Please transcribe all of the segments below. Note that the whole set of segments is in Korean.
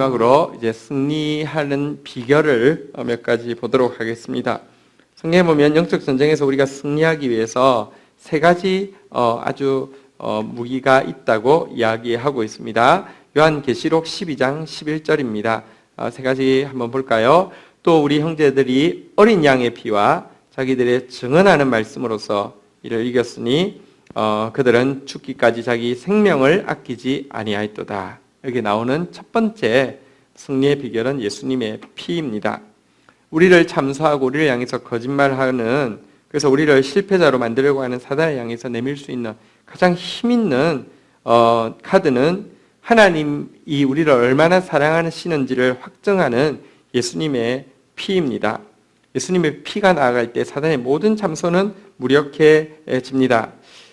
마지막으로 이제 승리하는 비결을 어, 몇 가지 보도록 하겠습니다. 성경에 보면 영적 전쟁에서 우리가 승리하기 위해서 세 가지 어, 아주 어, 무기가 있다고 이야기하고 있습니다. 요한계시록 12장 11절입니다. 어, 세 가지 한번 볼까요? 또 우리 형제들이 어린 양의 피와 자기들의 증언하는 말씀으로서 이를 이겼으니 어, 그들은 죽기까지 자기 생명을 아끼지 아니하였도다. 여기 나오는 첫 번째 승리의 비결은 예수님의 피입니다. 우리를 참소하고 우리를 향해서 거짓말하는 그래서 우리를 실패자로 만들려고 하는 사단을 향해서 내밀 수 있는 가장 힘 있는 어, 카드는 하나님이 우리를 얼마나 사랑하시는지를 확정하는 예수님의 피입니다. 예수님의 피가 나아갈 때 사단의 모든 참소는 무력해집니다.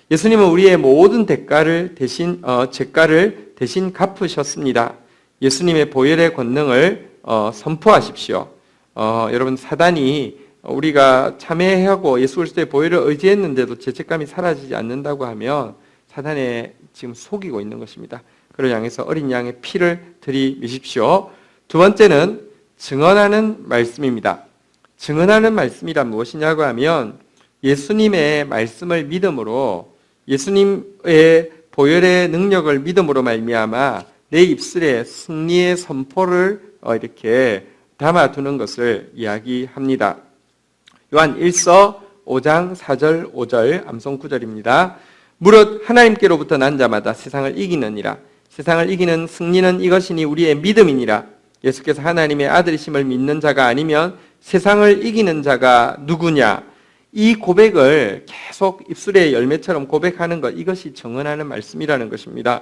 예수님은 우리의 모든 대가를 대신 어, 죄가를 대신 갚으셨습니다. 예수님의 보혈의 권능을 어, 선포하십시오. 어, 여러분 사단이 우리가 참회하고 예수 그리스도의 보혈을 의지했는데도 죄책감이 사라지지 않는다고 하면 사단에 지금 속이고 있는 것입니다. 그를 향해서 어린 양의 피를 들이미십시오. 두 번째는 증언하는 말씀입니다. 증언하는 말씀이란 무엇이냐고 하면 예수님의 말씀을 믿음으로 예수님의 보혈의 능력을 믿음으로 말미암아 내 입술에 승리의 선포를 어, 이렇게 담아두는 것을 이야기합니다. 요한 1서 5장 4절 5절 암송 9절입니다. 무릇 하나님께로부터 난 자마다 세상을 이기느니라. 세상을 이기는 승리는 이것이니 우리의 믿음이니라. 예수께서 하나님의 아들이심을 믿는 자가 아니면 세상을 이기는 자가 누구냐? 이 고백을 계속 입술의 열매처럼 고백하는 것, 이것이 정언하는 말씀이라는 것입니다.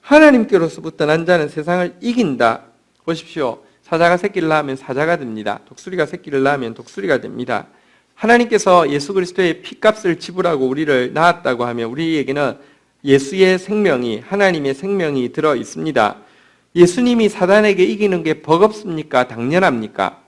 하나님께로서부터 난 자는 세상을 이긴다. 보십시오. 사자가 새끼를 낳으면 사자가 됩니다. 독수리가 새끼를 낳으면 독수리가 됩니다. 하나님께서 예수 그리스도의 피값을 지불하고 우리를 낳았다고 하면 우리에게는 예수의 생명이, 하나님의 생명이 들어 있습니다. 예수님이 사단에게 이기는 게 버겁습니까? 당연합니까?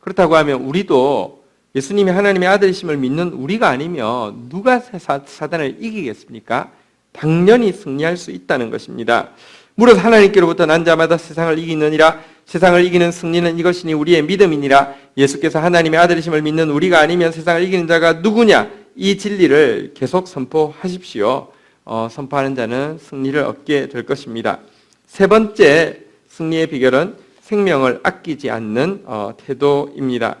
그렇다고 하면 우리도 예수님이 하나님의 아들이심을 믿는 우리가 아니면 누가 사단을 이기겠습니까? 당연히 승리할 수 있다는 것입니다. 무릇 하나님께로부터 난 자마다 세상을 이기느니라 세상을 이기는 승리는 이것이니 우리의 믿음이니라 예수께서 하나님의 아들이심을 믿는 우리가 아니면 세상을 이기는 자가 누구냐 이 진리를 계속 선포하십시오. 어, 선포하는 자는 승리를 얻게 될 것입니다. 세 번째 승리의 비결은 생명을 아끼지 않는 어, 태도입니다.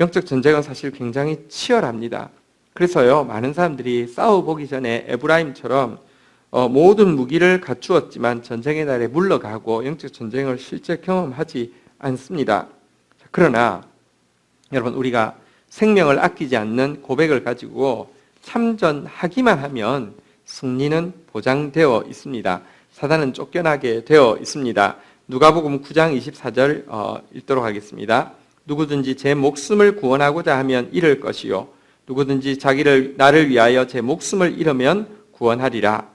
영적 전쟁은 사실 굉장히 치열합니다. 그래서요 많은 사람들이 싸워보기 전에 에브라임처럼 어, 모든 무기를 갖추었지만 전쟁의 날에 물러가고 영적 전쟁을 실제 경험하지 않습니다. 그러나 여러분 우리가 생명을 아끼지 않는 고백을 가지고 참전하기만 하면 승리는 보장되어 있습니다. 사단은 쫓겨나게 되어 있습니다. 누가복음 9장 24절 어, 읽도록 하겠습니다. 누구든지 제 목숨을 구원하고자 하면 잃을 것이요 누구든지 자기를 나를 위하여 제 목숨을 잃으면 구원하리라.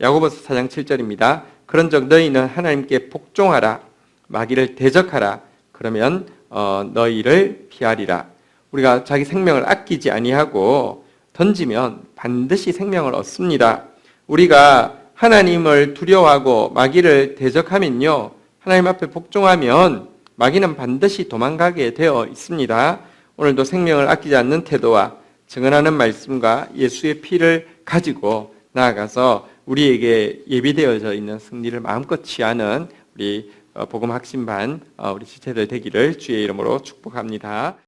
야고보서 4장 7절입니다. 그런즉 너희는 하나님께 복종하라 마귀를 대적하라 그러면 어, 너희를 피하리라. 우리가 자기 생명을 아끼지 아니하고 던지면 반드시 생명을 얻습니다. 우리가 하나님을 두려워하고 마귀를 대적하면요. 하나님 앞에 복종하면 마귀는 반드시 도망가게 되어 있습니다. 오늘도 생명을 아끼지 않는 태도와 증언하는 말씀과 예수의 피를 가지고 나아가서 우리에게 예비되어져 있는 승리를 마음껏 취하는 우리 복음 학신반 우리 지체들 되기를 주의 이름으로 축복합니다.